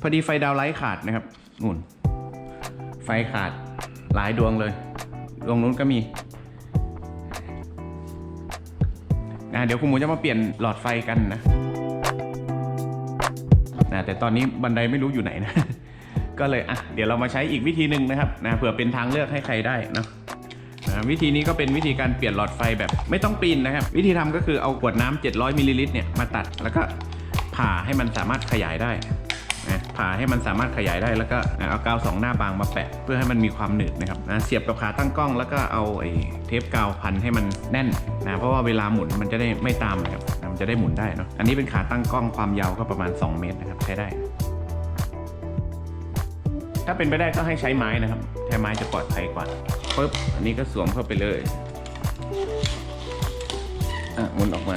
พอดีไฟดาวไลท์ขาดนะครับนู่นไฟขาดหลายดวงเลย ดวงนู้นก็มีนะเดี๋ยวคุณหมูจะมาเปลี่ยนหลอดไฟกันนะนะแต่ตอนนี้บันไดไม่รู้อยู่ไหนนะ ก็เลยอะเดี๋ยวเรามาใช้อีกวิธีหนึ่งนะครับนะเผื่อเป็นทางเลือกให้ใครได้นะนะวิธีนี้ก็เป็นวิธีการเปลี่ยนหลอดไฟแบบไม่ต้องปีนนะครับ วิธีทำก็คือเอาขวดน้ำ700มิลลิลิตรเนี่ยมาตัดแล้วก็ผ่าให้มันสามารถขยายได้ ผ่าให้มันสามารถขยายได้แล้วก็เอากาวสองหน้าบางมาแปะ เพื่อให้มันมีความหนืดนะครับนะเสียบกับขาตั้งกล้อง แล้วก็เอาไอ้เทปกาวพันให้มันแน่นนะเพราะว่าเวลาหมุนมันจะได้ไม่ตามนะครับมันจะได้หมุนได้เนาะอันนี้เป็นขาตั้งกล้องความยาวก็ประมาณ 2 เมตรนะครับใช้ได้ ถ้าเป็นไปได้ก็ให้ใช้ไม้นะครับใช้ไม้จะปลอดภัยกว่าปึ๊บอันนี้ก็สวมเข้าไปเลยอะหมุนออกมา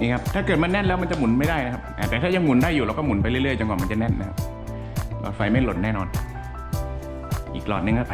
นี่ครับถ้าเกิดมันแน่นแล้วมันจะหมุนไม่ได้นะครับแต่ถ้ายังหมุนได้อยู่เราก็หมุนไปเรื่อยๆจนกว่ามันจะแน่นนะครับหลอดไฟไม่หล่นแน่นอน อีกหลอดนึงครับ